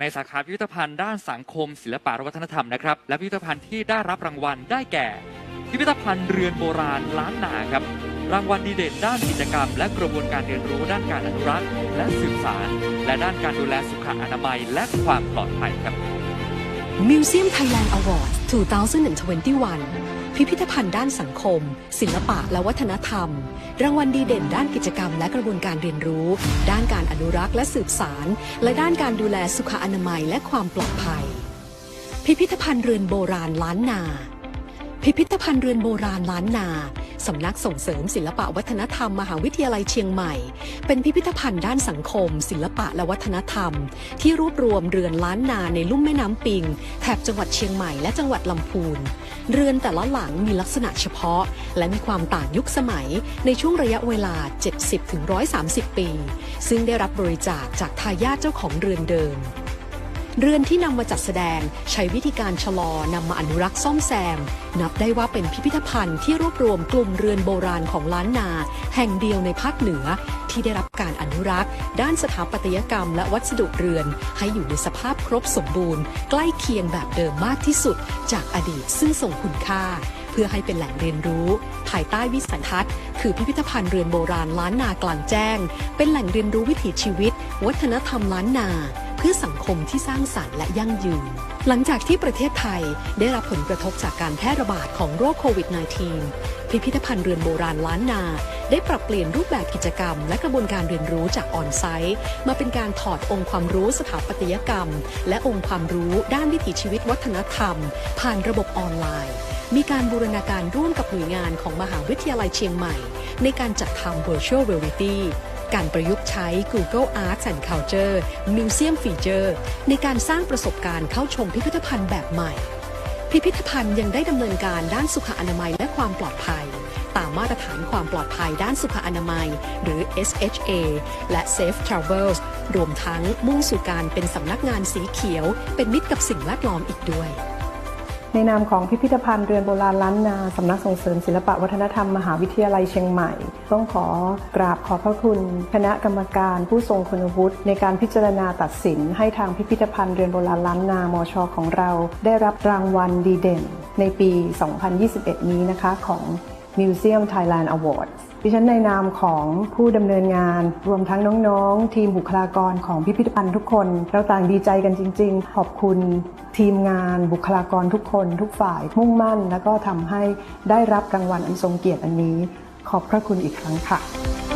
ในสาขาพิพิธภัณฑ์ด้านสังคม ศิลปะและวัฒนธรรมนะครับ และพิพิธภัณฑ์ที่ได้รับรางวัลได้แก่ พิพิธภัณฑ์เรือนโบราณล้านนาครับ รางวัลดีเด่นด้านกิจกรรม และกระบวนการเรียนรู้ด้านการอนุรักษ์ และสืบสาร และด้านการดูแลสุขอนามัย และความปลอดภัยครับ Museum Thailand Awards 2021 พิพิธภัณฑ์ด้านสังคม ศิลปะและวัฒนธรรม รางวัลดีเด่นด้านกิจกรรมและกระบวนการเรียนรู้ ด้านการอนุรักษ์และสืบสาร และด้านการดูแลสุขอนามัยและความปลอดภัย พิพิธภัณฑ์เรือนโบราณล้านนา พิพิธภัณฑ์เรือนโบราณล้านนา สำนักส่งเสริมศิลปะวัฒนธรรม มหาวิทยาลัยเชียงใหม่ เป็นพิพิธภัณฑ์ด้านสังคม ศิลปะและวัฒนธรรม ที่รวบรวมเรือนล้านนาในลุ่มแม่น้ำปิง แถบจังหวัดเชียงใหม่และจังหวัดลำพูน เรือนแต่ละหลังมีลักษณะเฉพาะ และมีความต่างยุคสมัยในช่วงระยะเวลา 70-130 ปี ซึ่งได้รับบริจาคจากทายาทเจ้าของเรือนเดิม เรือนที่นำมาจัดแสดงใช้วิธีการชะลอนำมาอนุรักษ์ซ่อมแซม นับได้ว่าเป็นพิพิธภัณฑ์ที่รวบรวมกลุ่มเรือนโบราณของล้านนา แห่งเดียวในภาคเหนือ ที่ได้รับการอนุรักษ์ ด้านสถาปัตยกรรมและวัสดุเรือน ให้อยู่ในสภาพครบสมบูรณ์ ใกล้เคียงแบบเดิมมากที่สุด จากอดีตซึ่งส่งคุณค่า พื่อให้เป็นแหล่งเรียนรู้ ภายใต้วิสัยทัศน์ คือพิพิธภัณฑ์เรือนโบราณล้านนากลางแจ้ง เป็นแหล่งเรียนรู้วิถีชีวิต วัฒนธรรมล้านนา เพื่อสังคมที่สร้างสรรค์และยั่งยืนหลังจากที่ประเทศไทยได้รับผลกระทบจากการแพร่ระบาดของโรคโควิด -19 พิพิธภัณฑ์เรือนโบราณล้านนา ได้ปรับเปลี่ยนรูปแบบกิจกรรม และกระบวนการเรียนรู้จากออนไซต์มาเป็นการถอดองค์ความรู้สถาปัตยกรรม และองค์ความรู้ด้านวิถีชีวิตวัฒนธรรม ผ่านระบบออนไลน์ มีการบูรณาการร่วมกับหน่วยงานของมหาวิทยาลัยเชียงใหม่ ในการจัดทำ virtual reality การประยุกต์ใช้ Google Arts and Culture Museum Feature ในการสร้างประสบการณ์เข้าชมพิพิธภัณฑ์แบบใหม่ พิพิธภัณฑ์ยังได้ดำเนินการด้านสุขอนามัยและความปลอดภัย มาตรฐานความปลอดภัยด้านสุขอนามัย หรือ SHA และ Safe Travels รวมทั้งมุ่งสู่การเป็นสำนักงานสีเขียว เป็นมิตรกับสิ่งแวดล้อมอีกด้วย ในนามของพิพิธภัณฑ์เรือนโบราณล้านนาสำนักส่งเสริมศิลปะวัฒนธรรมมหาวิทยาลัยเชียงใหม่ ต้องขอกราบขอบพระคุณ คณะกรรมการผู้ทรงคุณวุฒิในการพิจารณาตัดสิน ให้ทางพิพิธภัณฑ์เรือนโบราณล้านนามชของเรา ได้รับรางวัลดีเด่น ในปี 2021 นี้นะคะของ Museum Thailand Awards ดิฉันในนามของผู้ดำเนินงาน รวมทั้งน้องๆ ทีมบุคลากรของพิพิธภัณฑ์ทุกคน เราต่างดีใจกันจริง ๆ ขอบคุณทีมงานบุคลากรทุกคน ทุกฝ่ายมุ่งมั่น แล้วก็ทำให้ได้รับรางวัลอันทรงเกียรติอันนี้ ขอบพระคุณอีกครั้งค่ะ